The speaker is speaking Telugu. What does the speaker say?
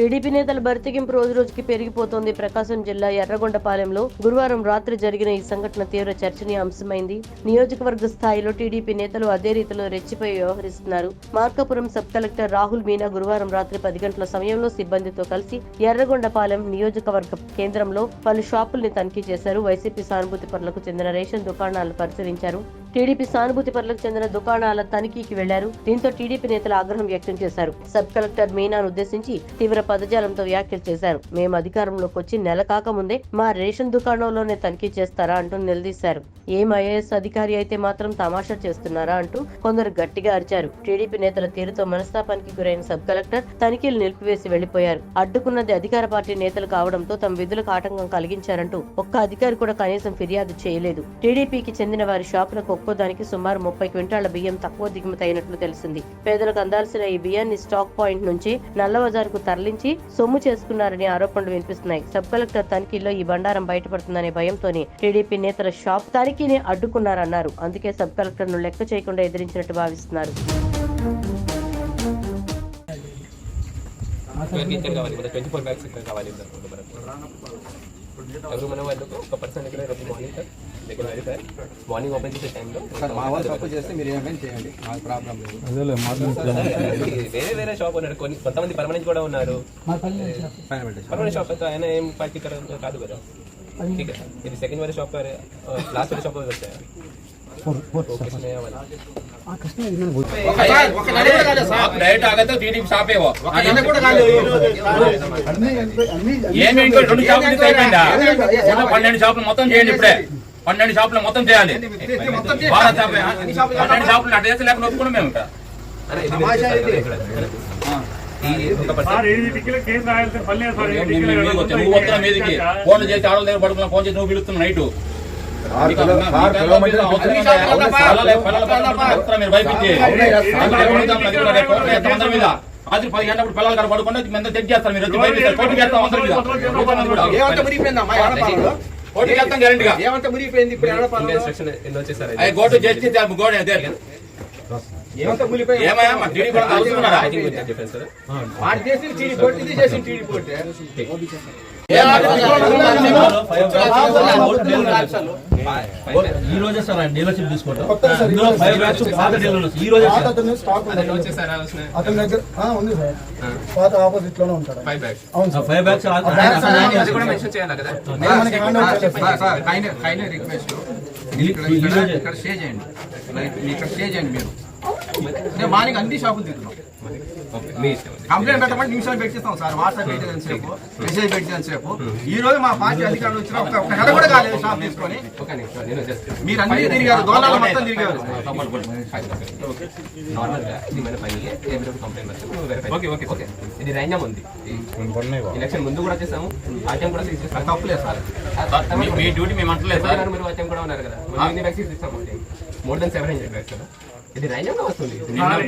టీడీపీ నేతల బరితెగింపు రోజు రోజుకి పెరిగిపోతోంది. ప్రకాశం జిల్లా ఎర్రగొండపాలెంలో గురువారం రాత్రి జరిగిన ఈ సంఘటన తీవ్ర చర్చనీయాంశమైంది. నియోజకవర్గ స్థాయిలో టీడీపీ నేతలు అదే రీతిలో రెచ్చిపోయి వ్యవహరిస్తున్నారు. మార్కాపురం సబ్ కలెక్టర్ రాహుల్ మీనా గురువారం రాత్రి పది గంటల సమయంలో సిబ్బందితో కలిసి ఎర్రగొండపాలెం నియోజకవర్గ కేంద్రంలో పలు షాపుల్ని తనిఖీ చేశారు. వైసీపీ సానుభూతి పనులకు చెందిన రేషన్ దుకాణాలను పరిశీలించారు. టీడీపీ సానుభూతి పరులకు చెందిన దుకాణాల తనిఖీకి వెళ్ళారు. దీంతో టీడీపీ నేతలు ఆగ్రహం వ్యక్తం చేశారు. సబ్ కలెక్టర్ మీనాను ఉద్దేశించి తీవ్ర పదజాలంతో వ్యాఖ్యలు చేశారు. మేము అధికారంలోకి వచ్చి నెల కాకముందే మా రేషన్ దుకాణంలోనే తనిఖీ చేస్తారా అంటూ నిలదీశారు. ఏం ఐఏఎస్ అధికారి అయితే మాత్రం తమాషా చేస్తున్నారా అంటూ కొందరు గట్టిగా అరిచారు. టీడీపీ నేతల తీరుతో మనస్తాపానికి గురైన సబ్ కలెక్టర్ తనిఖీలు నిలిపివేసి వెళ్ళిపోయారు అడ్డుకున్నది అధికార పార్టీ నేతలు కావడంతో తమ విధులకు ఆటంకం కలిగించారంటూ ఒక్క అధికారి కూడా కనీసం ఫిర్యాదు చేయలేదు. టీడీపీకి చెందిన వారి షాపులకు ఒక్కోదానికి సుమారు ముప్పై క్వింటాళ్ళ బియ్యం తక్కువ దిగుమతి అయినట్లు తెలిసింది. పేదలకు అందాల్సిన ఈ బియ్యాన్ని స్టాక్ పాయింట్ నుంచి నల్లబజారుకు తరలించి సొమ్ము చేసుకున్నారని ఆరోపణలు వినిపిస్తున్నాయి. సబ్ కలెక్టర్ తనిఖీల్లో ఈ బండారం బయటపడుతుందనే భయంతోనే టీడీపీ నేతల షాప్ తనిఖీని అడ్డుకున్నారన్నారు. అందుకే సబ్ కలెక్టర్ను లెక్క చేయకుండా ఎదిరించినట్టు భావిస్తున్నారు. కావాలి? ట్వంటీ ఫోర్ బ్యాగ్స్ ఇక్కడ కావాలి. ఎవరు మన వాళ్ళకు ఒక పర్సన్ ఇక్కడ రేపు మార్నింగ్ సార్ మార్నింగ్ ఓపెన్ చేసే టైంలో మా వాళ్ళు చేస్తే మీరు వేరే వేరే షాప్ ఉన్నారు కొన్ని కొంతమంది పర్మనెంట్ కూడా ఉన్నారు. పర్మనెంట్ షాప్ అయితే ఆయన ఏం పర్టికులర్ కాదు కదా. ఇది సెకండ్ వేరే షాప్ లాస్ట్ వేరే షాప్ డైరెక్ట్ ఏమి. రెండు షాపులు పన్నెండు షాపులు మొత్తం చేయండి ఇప్పుడే. పన్నెండు షాపులు మొత్తం చేయాలి. భారత్ పన్నెండు షాపులు అటు చేసి లేకుండా ఒప్పుకున్నాం మేము ఇక్కడ. నువ్వు మీదకి వస్తున్నా ఫోన్లు చేసి ఆడల దగ్గర పడుకున్నా ఫోన్ చేసి నువ్వు పిలుస్తున్నావు నైట్. మీరు రాత్రి పది గంటప్పుడు పిల్లలు కాడ పడుకుంటే మీద చెక్ చేస్తారు మీరు కోర్టు చేస్తాం అందరి మీద ఏమంత మురిగిపోయిందమ్మా ఎడపాలలో? కోర్టు చేస్తాం గ్యారెంటీగా ఏమంత మురిగిపోయింది ఇప్పుడు ఎడపాలలో? ఇన్స్ట్రక్షన్ ఎన్ని వచ్చేసారు? అవి కోర్టు చేసి గోడ అదే. ఏమంత మురిగిపోయింది ఏమయ్యా మా టీడీ కూడా కలుస్తున్నారా ఐ థింక్ చెప్పాను సార్ వాడు చేసిన టీడీ పోటీ చేసిన టీడీ పోటీ ఈ రోజే సార్ ఆయన డీలర్షిప్ తీసుకోవటం ఈ రోజే అతని దగ్గర ఉంది సార్ పాత ఆపోజిట్లోనే ఉంటాడు ఫైవ్ బ్యాగ్స్ అవును సార్ ఫైవ్ బ్యాగ్స్ రిక్వెస్ట్ ఇక్కడ ఇక్కడ స్టే చేయండి ఇక్కడ స్టే చేయండి మీరు నేను మార్నింగ్ అన్ని షాపులు తిరుగుతున్నాం. కంప్లైంట్ పెట్టమంటే నిమిషాలు పెట్టిస్తాం సార్. వాట్సాప్ పెట్టేదని సేపు మెసేజ్ పెట్టేదని సేపు ఈ రోజు మా పార్టీ అధికారులు వచ్చిన ఒక ఒక నెల కూడా కాలేదు షాప్ తీసుకొని. మీరు అన్ని తిరిగారు దోళాలు మొత్తం తిరిగారు. ఇది రైన్యం ఉంది. ఎలక్షన్ ముందు కూడా చేసాము ఆటం కూడా తప్పులేదు సార్. మీ- మీ డ్యూటీ మేము అంటలేదు సార్. మీరు ఆటం కూడా ఉన్నారు కదా? మోర్ దెన్ సెవెన్ హండ్రెడ్ కదా ఇది రైన్యంగా వస్తుంది నిన్న-